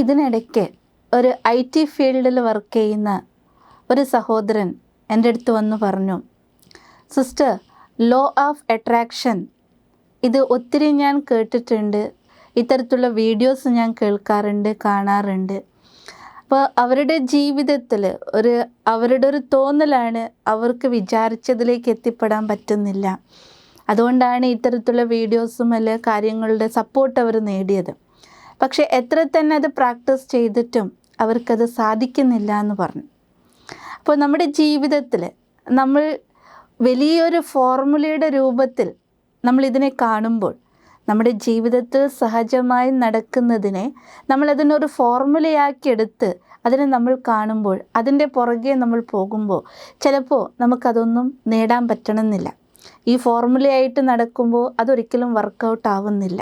ഇതിനിടയ്ക്ക് ഒരു I T ഫീൽഡിൽ വർക്ക് ചെയ്യുന്ന ഒരു സഹോദരൻ എന്റെ അടുത്ത് വന്ന് പറഞ്ഞു സിസ്റ്റർ ലോ ഓഫ് അട്രാക്ഷൻ. ഇത് ഒത്തിരി ഞാൻ കേട്ടിട്ടുണ്ട്. ഇത്തരത്തിലുള്ള വീഡിയോസ് ഞാൻ കേൾക്കാറുണ്ട് കാണാറുണ്ട്. അപ്പോൾ അവരുടെ ജീവിതത്തിൽ ഒരു അവരുടെ ഒരു തോന്നലാണ് അവർക്ക് വിചാരിച്ചതിലേക്ക് എത്തിപ്പെടാൻ പറ്റുന്നില്ല. അതുകൊണ്ടാണ് ഇത്തരത്തിലുള്ള വീഡിയോസും അല്ലെ കാര്യങ്ങളുടെ സപ്പോർട്ട് അവർ നേടിയത്. പക്ഷേ എത്ര തന്നെ അത് പ്രാക്ടീസ് ചെയ്തിട്ടും അവർക്കത് സാധിക്കുന്നില്ല എന്ന് പറഞ്ഞു. അപ്പോൾ നമ്മുടെ ജീവിതത്തിൽ നമ്മൾ വലിയൊരു ഫോർമുലയുടെ രൂപത്തിൽ നമ്മൾ ഇതിനെ കാണുമ്പോൾ നമ്മുടെ ജീവിതത്തിൽ സഹജമായി നടക്കുന്നതിനെ നമ്മളതിനൊരു ഫോർമുലയാക്കി എടുത്ത് അതിനെ നമ്മൾ കാണുമ്പോൾ അതിന്റെ പുറകെ നമ്മൾ പോകുമ്പോൾ ചിലപ്പോൾ നമുക്കതൊന്നും നേടാൻ പറ്റണമെന്നില്ല. ഈ ഫോർമുലയായിട്ട് നടക്കുമ്പോൾ അതൊരിക്കലും വർക്കൗട്ട് ആവുന്നില്ല.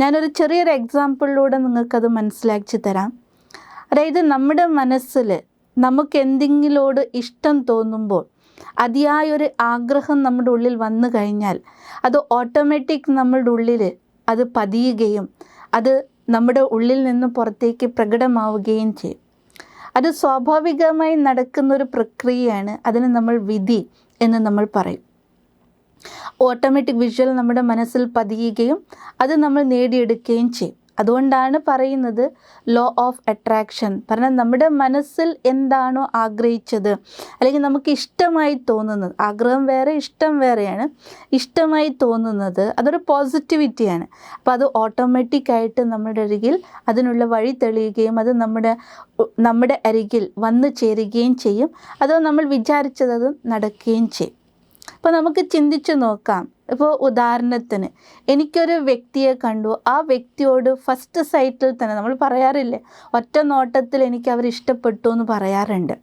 ഞാനൊരു ചെറിയൊരു എക്സാമ്പിളിലൂടെ നിങ്ങൾക്കത് മനസ്സിലാക്കി തരാം. അതായത് നമ്മുടെ മനസ്സിൽ നമുക്ക് എന്തെങ്കിലോട് ഇഷ്ടം തോന്നുമ്പോൾ അതിയായൊരു ആഗ്രഹം നമ്മുടെ ഉള്ളിൽ വന്നു കഴിഞ്ഞാൽ അത് ഓട്ടോമാറ്റിക് നമ്മുടെ ഉള്ളിൽ അത് പതിയുകയും അത് നമ്മുടെ ഉള്ളിൽ നിന്ന് പുറത്തേക്ക് പ്രകടമാവുകയും ചെയ്യും. അത് സ്വാഭാവികമായി നടക്കുന്നൊരു പ്രക്രിയയാണ് അതിന് നമ്മൾ വിധി എന്ന് നമ്മൾ പറയും. ഓട്ടോമാറ്റിക് വിഷ്വൽ നമ്മുടെ മനസ്സിൽ പതിയുകയും അത് നമ്മൾ നേടിയെടുക്കുകയും ചെയ്യും. അതുകൊണ്ടാണ് പറയുന്നത് ലോ ഓഫ് അട്രാക്ഷൻ പറഞ്ഞാൽ നമ്മുടെ മനസ്സിൽ എന്താണോ ആഗ്രഹിച്ചത് അല്ലെങ്കിൽ നമുക്ക് ഇഷ്ടമായി തോന്നുന്നത് ആഗ്രഹം വേറെ ഇഷ്ടം വേറെയാണ്. ഇഷ്ടമായി തോന്നുന്നത് അതൊരു പോസിറ്റിവിറ്റിയാണ് അപ്പോൾ അത് ഓട്ടോമാറ്റിക്കായിട്ട് നമ്മുടെ അരികിൽ അതിനുള്ള വഴി തെളിയുകയും അത് നമ്മുടെ നമ്മുടെ അരികിൽ വന്നു ചേരുകയും ചെയ്യും. അതോ നമ്മൾ വിചാരിച്ചത് നടക്കുകയും ചെയ്യും. അപ്പോൾ നമുക്ക് ചിന്തിച്ചു നോക്കാം. ഇപ്പോൾ ഉദാഹരണത്തിന് എനിക്കൊരു വ്യക്തിയെ കണ്ടു. ആ വ്യക്തിയോട് ഫസ്റ്റ് സൈറ്റിൽ തന്നെ നമ്മൾ പറയാറില്ലേ ഒറ്റ നോട്ടത്തിൽ എനിക്ക് അവർ ഇഷ്ടപ്പെട്ടു എന്ന് പറയാറുണ്ട്.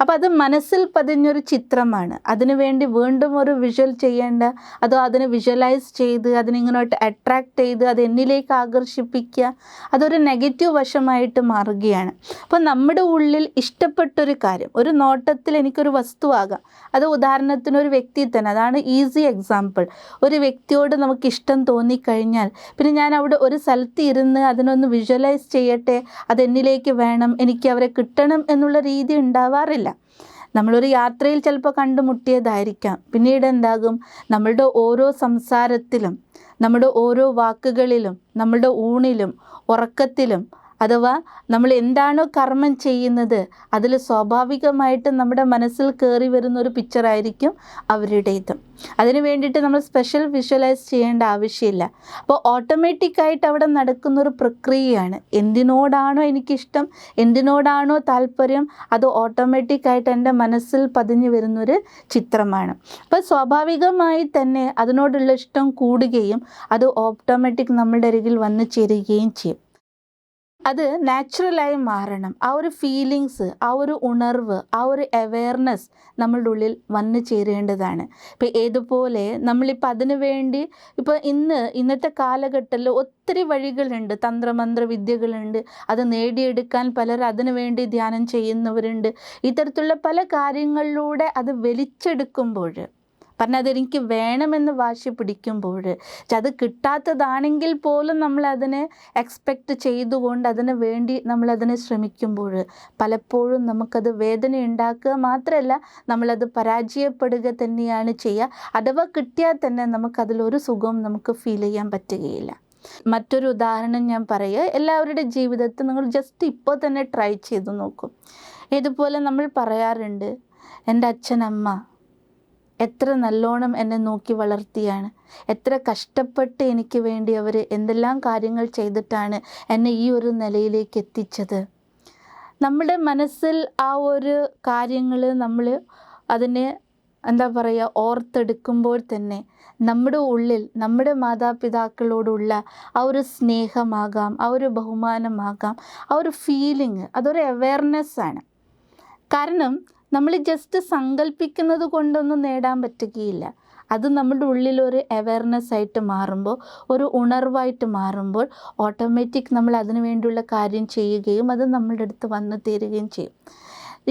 അപ്പോൾ അത് മനസ്സിൽ പതിഞ്ഞൊരു ചിത്രമാണ്. അതിനുവേണ്ടി വീണ്ടും ഒരു വിഷ്വൽ ചെയ്യേണ്ട അതോ അതിനെ വിഷ്വലൈസ് ചെയ്ത് അതിനിങ്ങനോട്ട് അട്രാക്റ്റ് ചെയ്ത് അത് എന്നിലേക്ക് ആകർഷിപ്പിക്കുക അതൊരു നെഗറ്റീവ് വശമായിട്ട് മാറുകയാണ്. അപ്പോൾ നമ്മുടെ ഉള്ളിൽ ഇഷ്ടപ്പെട്ടൊരു കാര്യം ഒരു നോട്ടത്തിൽ എനിക്കൊരു വസ്തുവാകാം അത് ഉദാഹരണത്തിന് ഒരു വ്യക്തി തന്നെ അതാണ് ഈസി എക്സാമ്പിൾ ഒരു വ്യക്തിയോട് നമുക്ക് ഇഷ്ടം തോന്നിക്കഴിഞ്ഞാൽ പിന്നെ ഞാൻ അവിടെ ഒരു സ്ഥലത്ത് ഇരുന്ന് അതിനൊന്ന് വിഷ്വലൈസ് ചെയ്യട്ടെ അതെന്നിലേക്ക് വേണം എനിക്ക് അവരെ കിട്ടണം എന്നുള്ള രീതി ഉണ്ടാവാറില്ല. നമ്മളൊരു യാത്രയിൽ ചിലപ്പോൾ കണ്ടുമുട്ടിയതായിരിക്കാം. പിന്നീട് എന്താകും? നമ്മളുടെ ഓരോ സംസാരത്തിലും നമ്മുടെ ഓരോ വാക്കുകളിലും നമ്മളുടെ ഊണിലും ഉറക്കത്തിലും അഥവാ നമ്മൾ എന്താണോ കർമ്മം ചെയ്യുന്നത് അതിൽ സ്വാഭാവികമായിട്ട് നമ്മുടെ മനസ്സിൽ കയറി വരുന്ന ഒരു പിക്ചറായിരിക്കും അവരുടേത്. അതിന് വേണ്ടിയിട്ട് നമ്മൾ സ്പെഷ്യൽ വിഷ്വലൈസ് ചെയ്യേണ്ട ആവശ്യമില്ല. അപ്പോൾ ഓട്ടോമാറ്റിക്കായിട്ട് അവിടെ നടക്കുന്ന ഒരു പ്രക്രിയയാണ്. എന്തിനോടാണോ എനിക്കിഷ്ടം എന്തിനോടാണോ താല്പര്യം അത് ഓട്ടോമാറ്റിക്കായിട്ട് എന്റെ മനസ്സിൽ പതിഞ്ഞു വരുന്നൊരു ചിത്രമാണ്. അപ്പോൾ സ്വാഭാവികമായി തന്നെ അതിനോടുള്ള ഇഷ്ടം കൂടുകയും അത് ഓട്ടോമാറ്റിക് നമ്മളുടെ അരികിൽ വന്നു ചേരുകയും ചെയ്യും. അത് നാച്ചുറലായി മാറണം. ആ ഒരു ഫീലിങ്സ് ആ ഒരു ഉണർവ് ആ ഒരു അവെയർനെസ് നമ്മളുടെ ഉള്ളിൽ വന്നു ചേരേണ്ടതാണ്. ഇപ്പം ഏതുപോലെ നമ്മളിപ്പോൾ അതിനു വേണ്ടി ഇപ്പോൾ ഇന്ന് ഇന്നത്തെ കാലഘട്ടത്തിൽ ഒത്തിരി വഴികളുണ്ട് തന്ത്രമന്ത്ര വിദ്യകളുണ്ട്. അത് നേടിയെടുക്കാൻ പലർ അതിനു വേണ്ടി ധ്യാനം ചെയ്യുന്നവരുണ്ട്. ഇത്തരത്തിലുള്ള പല കാര്യങ്ങളിലൂടെ അത് വലിച്ചെടുക്കുമ്പോൾ പറഞ്ഞാൽ അതെനിക്ക് വേണമെന്ന് വാശി പിടിക്കുമ്പോൾ അത് കിട്ടാത്തതാണെങ്കിൽ പോലും നമ്മൾ അതിനെ എക്സ്പെക്റ്റ് ചെയ്തുകൊണ്ട് അതിന് വേണ്ടി നമ്മളതിനെ ശ്രമിക്കുമ്പോൾ പലപ്പോഴും നമുക്കത് വേദന ഉണ്ടാക്കുക മാത്രമല്ല നമ്മളത് പരാജയപ്പെടുക തന്നെയാണ് ചെയ്യുക. അഥവാ കിട്ടിയാൽ തന്നെ നമുക്കതിലൊരു സുഖവും നമുക്ക് ഫീൽ ചെയ്യാൻ പറ്റുകയില്ല. മറ്റൊരു ഉദാഹരണം ഞാൻ പറയുക. എല്ലാവരുടെ ജീവിതത്തിൽ നിങ്ങൾ ജസ്റ്റ് ഇപ്പോൾ തന്നെ ട്രൈ ചെയ്ത് നോക്കും. ഇതുപോലെ നമ്മൾ പറയാറുണ്ട് എന്റെ അച്ഛനമ്മ എത്ര നല്ലോണം എന്നെ നോക്കി വളർത്തിയാണ്. എത്ര കഷ്ടപ്പെട്ട് എനിക്ക് വേണ്ടി അവർ എന്തെല്ലാം കാര്യങ്ങൾ ചെയ്തിട്ടാണ് എന്നെ ഈ ഒരു നിലയിലേക്ക് എത്തിച്ചത്. നമ്മുടെ മനസ്സിൽ ആ ഒരു കാര്യങ്ങൾ നമ്മൾ അതിനെ എന്താ പറയുക ഓർത്തെടുക്കുമ്പോൾ തന്നെ നമ്മുടെ ഉള്ളിൽ നമ്മുടെ മാതാപിതാക്കളോടുള്ള ആ ഒരു സ്നേഹമാകാം ആ ഒരു ബഹുമാനമാകാം ആ ഒരു ഫീലിംഗ് അതൊരു അവെയർനെസ് ആണ്. കാരണം നമ്മൾ ജസ്റ്റ് സങ്കല്പിക്കുന്നത് കൊണ്ടൊന്നും നേടാൻ പറ്റുകയില്ല. അത് നമ്മുടെ ഉള്ളിലൊരു അവയർനെസ് ആയിട്ട് മാറുമ്പോൾ ഒരു ഉണർവായിട്ട് മാറുമ്പോൾ ഓട്ടോമാറ്റിക് നമ്മൾ അതിനു വേണ്ടിയുള്ള കാര്യം ചെയ്യുകയും അത് നമ്മളുടെ അടുത്ത് വന്നു തീരുകയും ചെയ്യും.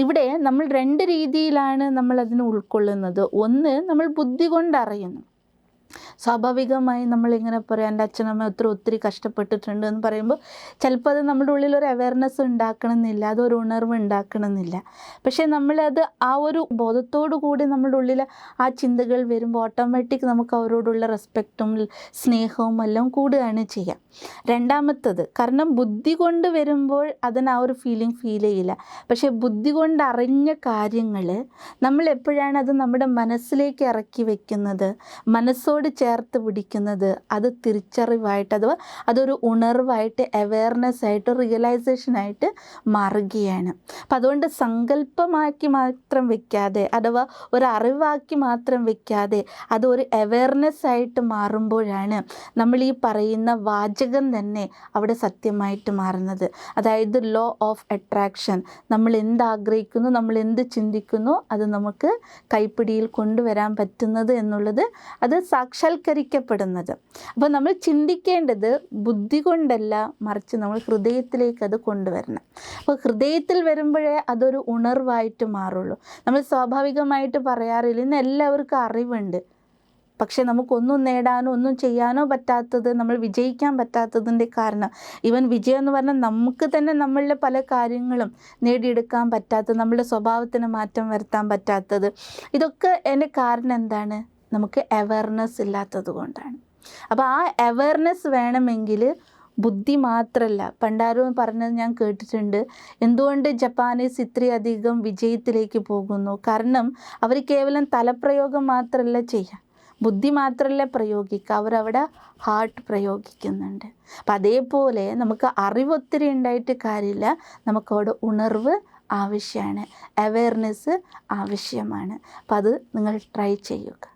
ഇവിടെ നമ്മൾ രണ്ട് രീതിയിലാണ് നമ്മൾ അതിനെ ഉൾക്കൊള്ളുന്നത്. ഒന്ന് നമ്മൾ ബുദ്ധി കൊണ്ട് അറിയുന്നു. സ്വാഭാവികമായി നമ്മളിങ്ങനെ പറയാം എന്റെ അച്ഛനമ്മ ഒത്തിരി ഒത്തിരി കഷ്ടപ്പെട്ടിട്ടുണ്ട് എന്ന് പറയുമ്പോൾ ചിലപ്പോൾ അത് നമ്മുടെ ഉള്ളിൽ ഒരു അവയർനെസ് ഉണ്ടാക്കണമെന്നില്ല അതൊരു ഉണർവ് ഉണ്ടാക്കണമെന്നില്ല. പക്ഷേ നമ്മളത് ആ ഒരു ബോധത്തോടു കൂടി നമ്മുടെ ഉള്ളിൽ ആ ചിന്തകൾ വരുമ്പോൾ ഓട്ടോമാറ്റിക് നമുക്ക് അവരോടുള്ള റെസ്പെക്റ്റും സ്നേഹവും എല്ലാം കൂടുകയാണ് ചെയ്യാം രണ്ടാമത്തത് കാരണം ബുദ്ധി കൊണ്ട് വരുമ്പോൾ അതിന് ആ ഒരു ഫീലിംഗ് ഫീൽ ചെയ്യില്ല. പക്ഷേ ബുദ്ധി കൊണ്ട് അറിഞ്ഞ കാര്യങ്ങൾ നമ്മൾ എപ്പോഴാണ് അത് നമ്മുടെ മനസ്സിലേക്ക് ഇറക്കി വെക്കുന്നത്? മനസ്സോട് ചേർത്ത് പിടിക്കുന്നത് അത് തിരിച്ചറിവായിട്ട് അഥവാ അതൊരു ഉണർവായിട്ട് അവയർനെസ് ആയിട്ട് റിയലൈസേഷനായിട്ട് മാറുകയാണ്. അപ്പം അതുകൊണ്ട് സങ്കല്പമാക്കി മാത്രം വെക്കാതെ അഥവാ ഒരു അറിവാക്കി മാത്രം വെക്കാതെ അത് ഒരു അവയർനെസ് ആയിട്ട് മാറുമ്പോഴാണ് നമ്മൾ ഈ പറയുന്ന വാചകം തന്നെ അവിടെ സത്യമായിട്ട് മാറുന്നത്. അതായത് ലോ ഓഫ് അട്രാക്ഷൻ നമ്മൾ എന്ത് ആഗ്രഹിക്കുന്നു നമ്മൾ എന്ത് ചിന്തിക്കുന്നു അത് നമുക്ക് കൈപ്പിടിയിൽ കൊണ്ടുവരാൻ പറ്റുന്നത് എന്നുള്ളത് അത് സാക്ഷാത്കരിക്കപ്പെടുന്നത് അപ്പോൾ നമ്മൾ ചിന്തിക്കേണ്ടത് ബുദ്ധി കൊണ്ടല്ല മറിച്ച് നമ്മൾ ഹൃദയത്തിലേക്ക് അത് കൊണ്ടുവരണം അപ്പോൾ ഹൃദയത്തിൽ വരുമ്പോഴേ അതൊരു ഉണർവായിട്ട് മാറുള്ളൂ. നമ്മൾ സ്വാഭാവികമായിട്ട് പറയാറില്ല ഇന്ന് എല്ലാവർക്കും അറിവുണ്ട്. പക്ഷെ നമുക്കൊന്നും നേടാനോ ഒന്നും ചെയ്യാനോ പറ്റാത്തത് നമ്മൾ വിജയിക്കാൻ പറ്റാത്തതിന്റെ കാരണം. ഇവൻ വിജയം എന്ന് പറഞ്ഞാൽ നമുക്ക് തന്നെ നമ്മളുടെ പല കാര്യങ്ങളും നേടിയെടുക്കാൻ പറ്റാത്തത് നമ്മളുടെ സ്വഭാവത്തിന് മാറ്റം വരുത്താൻ പറ്റാത്തത്. ഇതൊക്കെ എന്റെ കാരണം എന്താണ്? നമുക്ക് അവയർനെസ് ഇല്ലാത്തത് കൊണ്ടാണ്. അപ്പോൾ ആ അവയർനെസ് വേണമെങ്കിൽ ബുദ്ധി മാത്രമല്ല പണ്ടാരും പറഞ്ഞത് ഞാൻ കേട്ടിട്ടുണ്ട്. എന്തുകൊണ്ട് ജപ്പാനീസ് ഇത്രയധികം വിജയത്തിലേക്ക് പോകുന്നു? കാരണം അവർ കേവലം തലപ്രയോഗം മാത്രമല്ല ചെയ്യുക. ബുദ്ധി മാത്രമല്ല പ്രയോഗിക്കുക. അവരവിടെ ഹാർട്ട് പ്രയോഗിക്കുന്നുണ്ട്. അപ്പം അതേപോലെ നമുക്ക് അറിവ് ഒത്തിരി ഉണ്ടായിട്ട് കാര്യമില്ല. നമുക്കവിടെ ഉണർവ് ആവശ്യമാണ്. അവയർനെസ് ആവശ്യമാണ്. അപ്പം അത് നിങ്ങൾ ട്രൈ ചെയ്യുക.